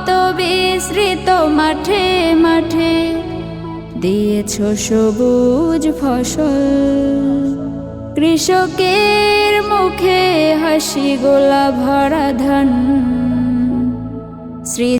দিগন্ত বিস্তৃত মাঠে মাঠে দিয়েছ সবুজ ফসল। কৃষকের মুখে হাসি গোলা ভরা ধান। শ্রী